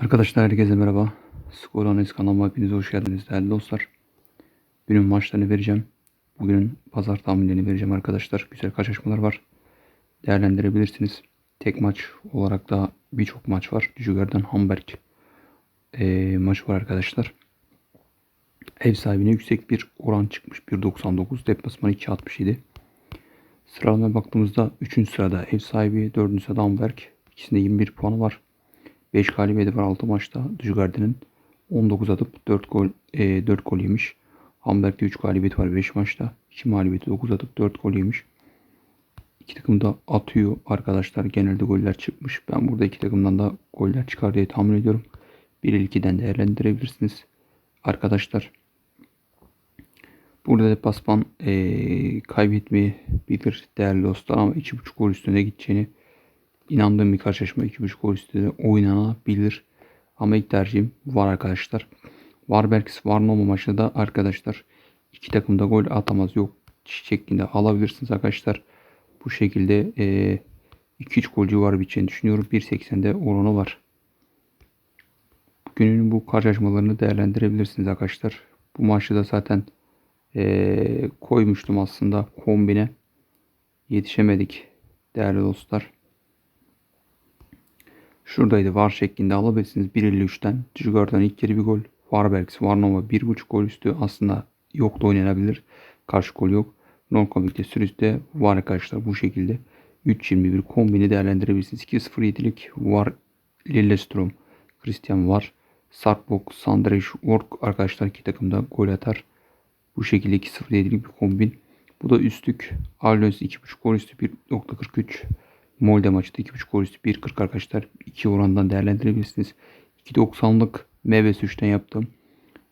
Arkadaşlar herkese merhaba. Skor Analiz kanalıma hepinize hoş geldiniz değerli dostlar. Günün maçlarını vereceğim. Bugünün pazar tahminlerini vereceğim arkadaşlar. Güzel karşılaşmalar var. Değerlendirebilirsiniz. Tek maç olarak da birçok maç var. Düzüger'den Hamburg eee maçı var arkadaşlar. Ev sahibine yüksek bir oran çıkmış. 1.99. Deplasman 2.67. Sıralamaya baktığımızda 3. sırada ev sahibi, 4. sırada Hamburg. İkisinde 21 puanı var. 5 galibiyeti var 6 maçta. Düzgarden'in 19 atıp 4 gol e, 4 gol yemiş. Hamburg'de 3 galibiyeti var 5 maçta. 2 mağlubiyeti 9 atıp 4 gol yemiş. İki takım da atıyor arkadaşlar. Genelde goller çıkmış. Ben burada iki takımdan da goller çıkar diye tahmin ediyorum. 1 2'den değerlendirebilirsiniz. Arkadaşlar Burada deplasman e, kaybetmeyebilir değerli dostlar ama 2.5 gol üstüne gideceğini inandığım bir karşılaşma 2.5 gol üstüne oynanabilir. Ama ilk tercihim var arkadaşlar. Varbergs Varnoma maçında da arkadaşlar iki takım da gol atamaz yok şeklinde alabilirsiniz arkadaşlar. Bu şekilde e, 2-3 gol civarı biteceğini düşünüyorum. 1.80'de oranı var. Günün bu karşılaşmalarını değerlendirebilirsiniz arkadaşlar. Bu maçta da zaten e, koymuştum aslında kombine. Yetişemedik değerli dostlar. Şuradaydı var şeklinde alabilirsiniz 1.53'ten. Düzgar'dan ilk kere bir gol. Varbergs, Varnova 1.5 gol üstü aslında yok da oynanabilir. Karşı gol yok. Non-comic'te sürüste var arkadaşlar bu şekilde. 3.21 kombini değerlendirebilirsiniz. 2.07'lik var Lillestrom, Christian var. Sarpbok, Sandrej, Work arkadaşlar iki takımda gol atar. Bu şekilde 2.07'lik bir kombin. Bu da üstlük. Arlöns 2.5 gol üstü 1.43. Molde maçta 2.5 gol üstü 1.40 arkadaşlar. 2 orandan değerlendirebilirsiniz. 2.90'lık meyve suçtan yaptım.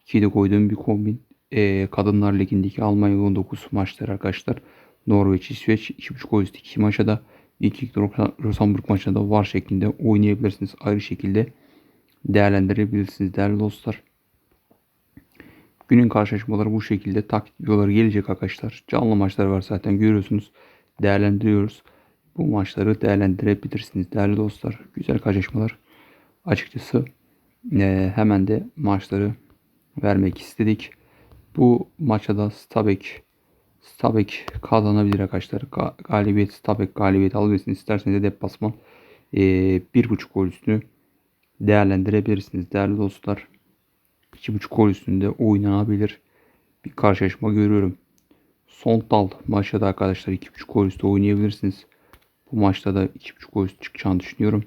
2'de koyduğum bir kombin. Ee, Kadınlar Ligi'ndeki Almanya 19 maçları arkadaşlar. Norveç, İsveç 2.5 gol üstü 2 maça da ilk Rosenborg maçında da var şeklinde oynayabilirsiniz. Ayrı şekilde değerlendirebilirsiniz değerli dostlar. Günün karşılaşmaları bu şekilde takip videoları gelecek arkadaşlar. Canlı maçlar var zaten görüyorsunuz. Değerlendiriyoruz. Bu maçları değerlendirebilirsiniz değerli dostlar. Güzel karşılaşmalar. Açıkçası e, hemen de maçları vermek istedik. Bu maçta da Stabek Stabek kazanabilir arkadaşlar. Ga galibiyet Stabek galibiyet alabilirsiniz. İsterseniz de deplasman e, 1.5 gol üstünü değerlendirebilirsiniz değerli dostlar. 2.5 gol üstünde oynanabilir bir karşılaşma görüyorum. Son dal maçta da arkadaşlar 2.5 gol üstü oynayabilirsiniz. Bu maçta da 2.5 gol çıkacağını düşünüyorum.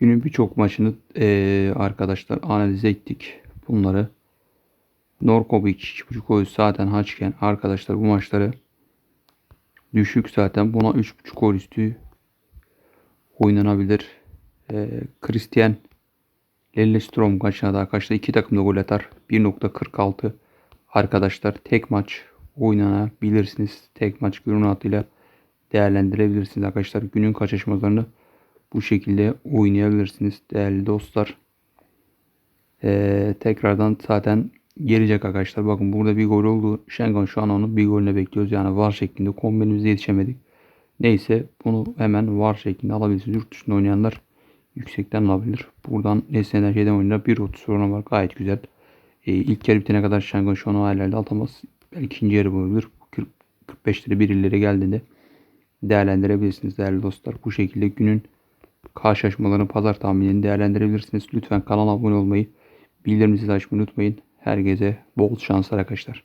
Günün birçok maçını e, arkadaşlar analiz ettik. Bunları Norkovic 2.5 gol zaten haçken arkadaşlar bu maçları düşük zaten. Buna 3.5 gol üstü oynanabilir. E, Christian Lillestrøm kaçına arkadaşlar iki takım da gol atar. 1.46 arkadaşlar tek maç oynanabilirsiniz. Tek maç günün adıyla değerlendirebilirsiniz arkadaşlar. Günün karşılaşmalarını bu şekilde oynayabilirsiniz değerli dostlar. Ee, tekrardan zaten gelecek arkadaşlar. Bakın burada bir gol oldu. Şengon şu an onun bir golüne bekliyoruz. Yani var şeklinde kombinimize yetişemedik. Neyse bunu hemen var şeklinde alabilirsiniz. Yurt dışında oynayanlar yüksekten alabilir. Buradan nesneden şeyden oynar. 1.30 sorunu var. Gayet güzel. E, ilk yarı bitene kadar Şengon şu an ayarlarda atamaz. Belki ikinci yarı bulabilir. 45 lira bir illere geldiğinde değerlendirebilirsiniz değerli dostlar. Bu şekilde günün karşılaşmalarını pazar tahminini değerlendirebilirsiniz. Lütfen kanala abone olmayı, bildirimleri açmayı unutmayın. Herkese bol şanslar arkadaşlar.